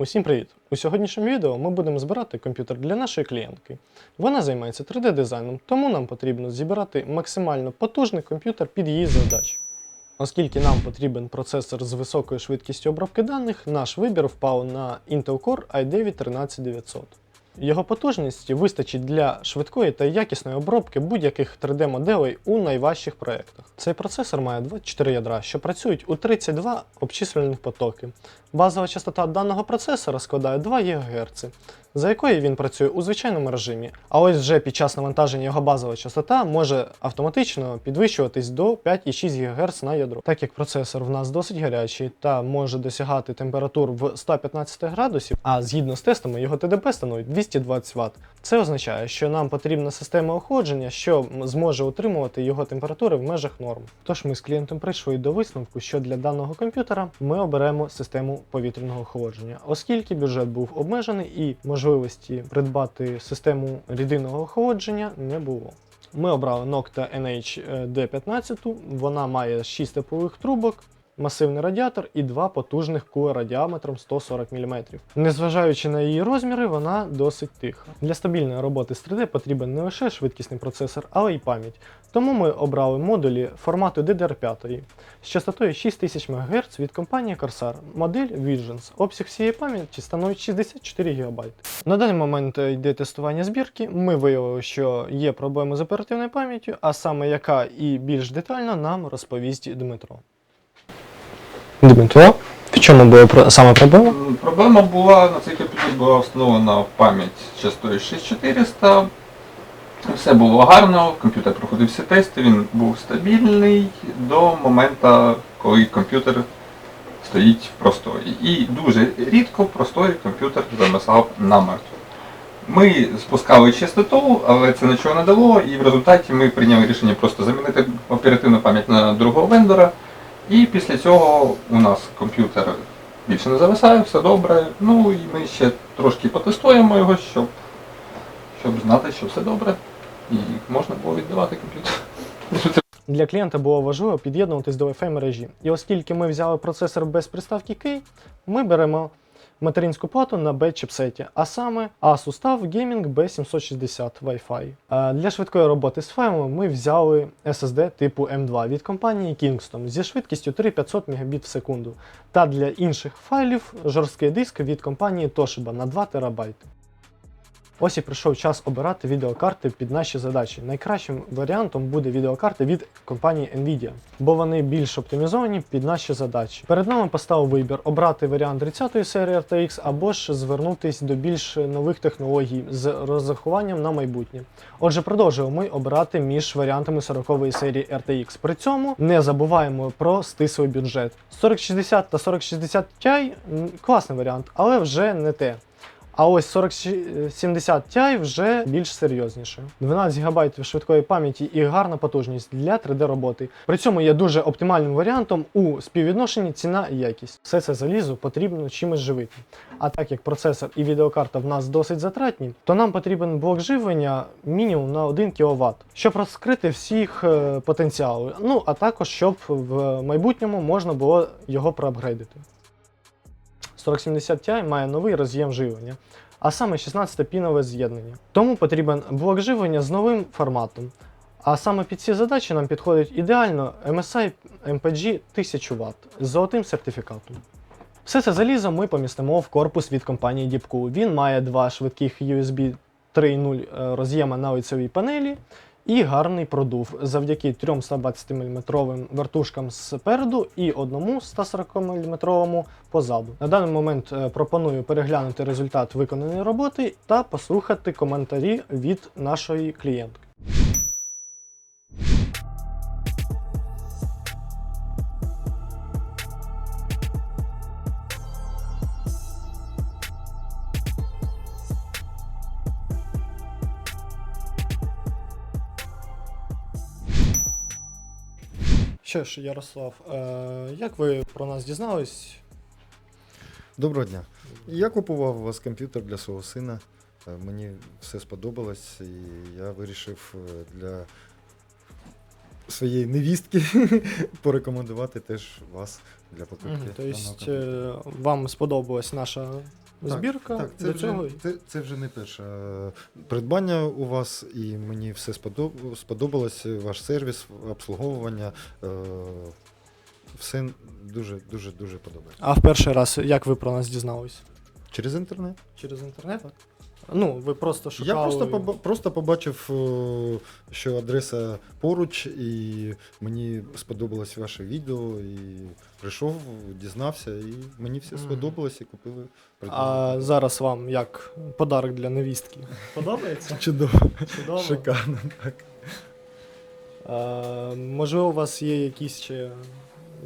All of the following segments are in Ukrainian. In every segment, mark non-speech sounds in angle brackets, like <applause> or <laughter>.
Усім привіт! У сьогоднішньому відео ми будемо збирати комп'ютер для нашої клієнтки. Вона займається 3D-дизайном, тому нам потрібно зібрати максимально потужний комп'ютер під її задачі. Оскільки нам потрібен процесор з високою швидкістю обробки даних, наш вибір впав на Intel Core i9 13900. Його потужності вистачить для швидкої та якісної обробки будь-яких 3D-моделей у найважчих проєктах. Цей процесор має 24 ядра, що працюють у 32 обчислювальних потоки. Базова частота даного процесора складає 2 ГГц, за якою він працює у звичайному режимі. А ось вже під час навантаження його базова частота може автоматично підвищуватись до 5,6 ГГц на ядро. Так як процесор в нас досить гарячий та може досягати температур в 115 градусів, а згідно з тестами його ТДП становить 220 Вт. Це означає, що нам потрібна система охолодження, що зможе утримувати його температури в межах норм. Тож ми з клієнтом прийшли до висновку, що для даного комп'ютера ми оберемо систему повітряного охолодження, оскільки бюджет був обмежений і можливості придбати систему рідинного охолодження не було. Ми обрали Nocta NH-D15, вона має 6 теплових трубок, масивний радіатор і два потужних кулера діаметром 140 мм. Незважаючи на її розміри, вона досить тиха. Для стабільної роботи з 3D потрібен не лише швидкісний процесор, але й пам'ять. Тому ми обрали модулі формату DDR5 з частотою 6000 МГц від компанії Corsair, модель Visions. Обсяг всієї пам'яті становить 64 ГБ. На даний момент йде тестування збірки. Ми виявили, що є проблеми з оперативною пам'яттю, а саме яка і більш детально нам розповість Дмитро. Дмитро, в чому була саме проблема? Проблема була, на цей комп'ютер була встановлена пам'ять частотою 6400. Все було гарно, комп'ютер проходив всі тести, він був стабільний до моменту, коли комп'ютер стоїть в простої. І дуже рідко простої комп'ютер замисав намертво. Ми спускали частоту, але це нічого не дало, і в результаті ми прийняли рішення просто замінити оперативну пам'ять на другого вендора. І після цього у нас комп'ютер більше не зависає, все добре. Ну і ми ще трошки потестуємо його, щоб, щоб знати, що все добре. І можна було віддавати комп'ютер. Для клієнта було важливо під'єднуватись до Wi-Fi мережі. І оскільки ми взяли процесор без приставки K, ми беремо материнську плату на B-чіпсеті, а саме TUF Gaming B760 Wi-Fi. Е, Для швидкої роботи з файлами ми взяли SSD типу M2 від компанії Kingston зі швидкістю 3500 Мбіт в секунду. Та для інших файлів жорсткий диск від компанії Toshiba на 2 ТБ. Ось і прийшов час обирати відеокарти під наші задачі. Найкращим варіантом буде відеокарта від компанії Nvidia, бо вони більш оптимізовані під наші задачі. Перед нами постав вибір обрати варіант 30-ї серії RTX або ж звернутись до більш нових технологій з розрахуванням на майбутнє. Отже, продовжуємо ми обирати між варіантами 40-ї серії RTX. При цьому не забуваємо про стислий бюджет. 4060 та 4060 Ti класний варіант, але вже не те. А ось 4070 Ti вже більш серйозніше. 12 ГБ швидкої пам'яті і гарна потужність для 3D роботи. При цьому є дуже оптимальним варіантом у співвідношенні ціна і якість. Все це залізо потрібно чимось живити. А так як процесор і відеокарта в нас досить затратні, то нам потрібен блок живлення мінімум на 1 кВт, щоб розкрити всіх е, потенціали. Ну а також щоб в майбутньому можна було його проапгрейдити. 4070 Ti має новий роз'єм живлення, а саме 16-пінове з'єднання. Тому потрібен блок живлення з новим форматом. А саме під ці задачі нам підходить ідеально MSI MPG 1000 Вт з золотим сертифікатом. Все це залізо ми помістимо в корпус від компанії Deepcool. Він має два швидких USB 3.0 роз'єма на лицевій панелі і гарний продув завдяки трьом 120 мм вертушкам спереду і одному 140 мм позаду. На даний момент е, пропоную переглянути результат виконаної роботи та послухати коментарі від нашої клієнтки. Що ж, Ярослав, е, як ви про нас дізнались? Доброго дня. Я купував у вас комп'ютер для свого сина. Е, Мені все сподобалось, і я вирішив е, для своєї невістки <laughs> порекомендувати теж вас для покупки. Тобто вам сподобалась наша збірка Так, це до вже, цього. це, це вже не перше придбання у вас, і мені все сподобалось, ваш сервіс, обслуговування. е, Все дуже дуже дуже подобається. А в перший раз як ви про нас дізнались? Через інтернет? Через інтернет? Ну, ви просто шукали. Я просто, поба- просто побачив, е, що адреса поруч, і мені сподобалось ваше відео, і прийшов, дізнався, і мені все Мгм. сподобалось і купили. А зараз вам як подарок для невістки. Подобається? Чудово, Чудово. шикарно. Так. А, можливо, у вас є якісь ще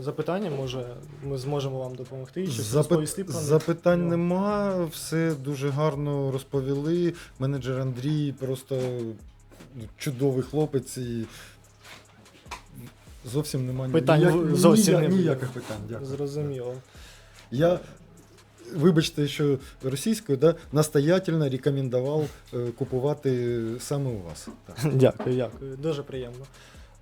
запитання, може ми зможемо вам допомогти? Щось розповісти про них? Запитань Ну. нема, все дуже гарно розповіли. Менеджер Андрій просто чудовий хлопець і зовсім немає Питань ніяк... зовсім ніяк- не ніяких питань. Дякую. Зрозуміло. Я, вибачте, що російською, да, настоятельно рекомендував е, купувати саме у вас. Так. <laughs> Дякую, дякую. Дуже приємно.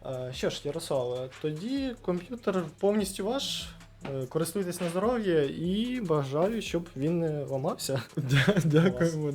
А, Що ж, Ярославе, тоді комп'ютер повністю ваш. Е, Користуйтесь на здоров'я і бажаю, щоб він не ламався. Дякуємо.